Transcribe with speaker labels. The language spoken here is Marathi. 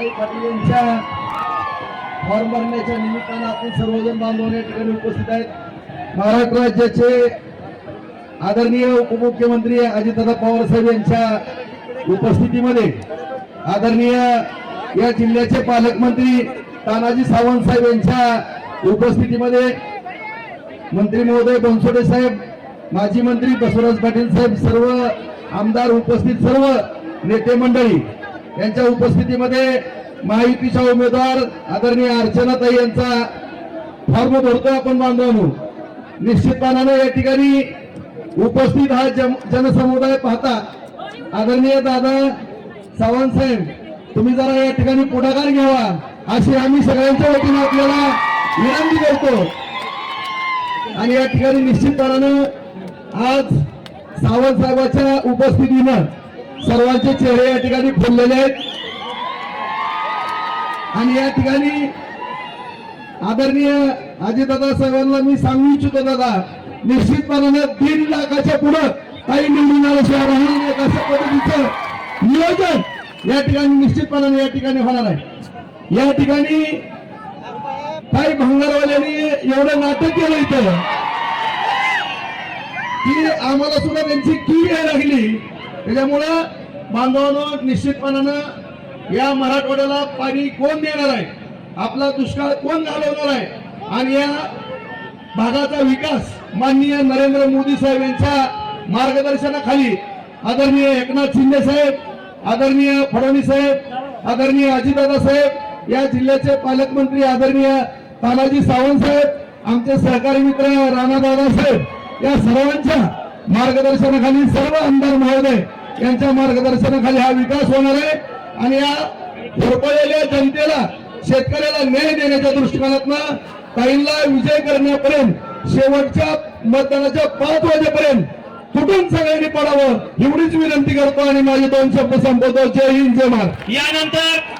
Speaker 1: अर्चनाताई पाटील यांच्या फॉर्म भरण्याच्या निमित्तानं आपण सर्वजण बांधव या ठिकाणी उपस्थित आहेत. महाराष्ट्र राज्याचे आदरणीय उपमुख्यमंत्री अजितदादा पवार साहेब यांच्या उपस्थितीमध्ये आदरणीय या जिल्ह्याचे पालकमंत्री तानाजी सावंत साहेब यांच्या उपस्थितीमध्ये मंत्री महोदय बनसोडे साहेब माजी मंत्री बसवराज पाटील साहेब सर्व आमदार उपस्थित सर्व नेते मंडळी यांच्या उपस्थितीमध्ये महायुतीच्या उमेदवार आदरणीय अर्चनाताई यांचा फॉर्म भरतो आपण बांधवांनो. निश्चितपणाने या ठिकाणी उपस्थित हा जन जनसमुदाय पाहता आदरणीय दादा सावंत साहेब तुम्ही जरा या ठिकाणी पुढाकार घ्यावा अशी आम्ही सगळ्यांच्या वतीने आपल्याला विनंती करतो. आणि या ठिकाणी निश्चितपणानं आज सावंत साहेबाच्या उपस्थितीनं सर्वांचे चेहरे या ठिकाणी फुललेले आहेत. आणि या ठिकाणी आदरणीय अजितदादा साहेबांना मी सांगू इच्छितो दादा निश्चितपणाने दीड लाखाच्या पुढं काही निवडून आल्याशिवाय राहणार नाही अशा पद्धतीचं नियोजन या ठिकाणी निश्चितपणाने या ठिकाणी होणार आहे. या ठिकाणी काही भंगारवाल्यांनी एवढं नाटक केलं इथं. की आम्हाला सुद्धा त्यांची की यायला लागली. त्याच्यामुळं बांधवांनो निश्चितपणानं या मराठवाड्याला पाणी कोण देणार आहे? आपला दुष्काळ कोण घालवणार आहे? आणि या भागाचा विकास माननीय नरेंद्र मोदी साहेब यांच्या मार्गदर्शनाखाली आदरणीय एकनाथ शिंदे साहेब आदरणीय फडणवीस साहेब आदरणीय अजितदादा साहेब या जिल्ह्याचे पालकमंत्री आदरणीय तानाजी सावंत साहेब आमचे सहकारी मित्र राणादादा साहेब या सर्वांच्या मार्गदर्शनाखाली सर्व आमदार महोदय यांच्या मार्गदर्शनाखाली हा विकास होणार आहे. आणि या होरपळलेल्या जनतेला शेतकऱ्याला न्याय देण्याच्या दृष्टिकोनातनं काहींना विजय करण्यापर्यंत शेवटच्या मतदानाच्या पाच वाजेपर्यंत कुठून सगळ्यांनी पडावं एवढीच विनंती करतो आणि माझे दोन शब्द संपवतो. जय हिंद जय महाराज
Speaker 2: यानंतर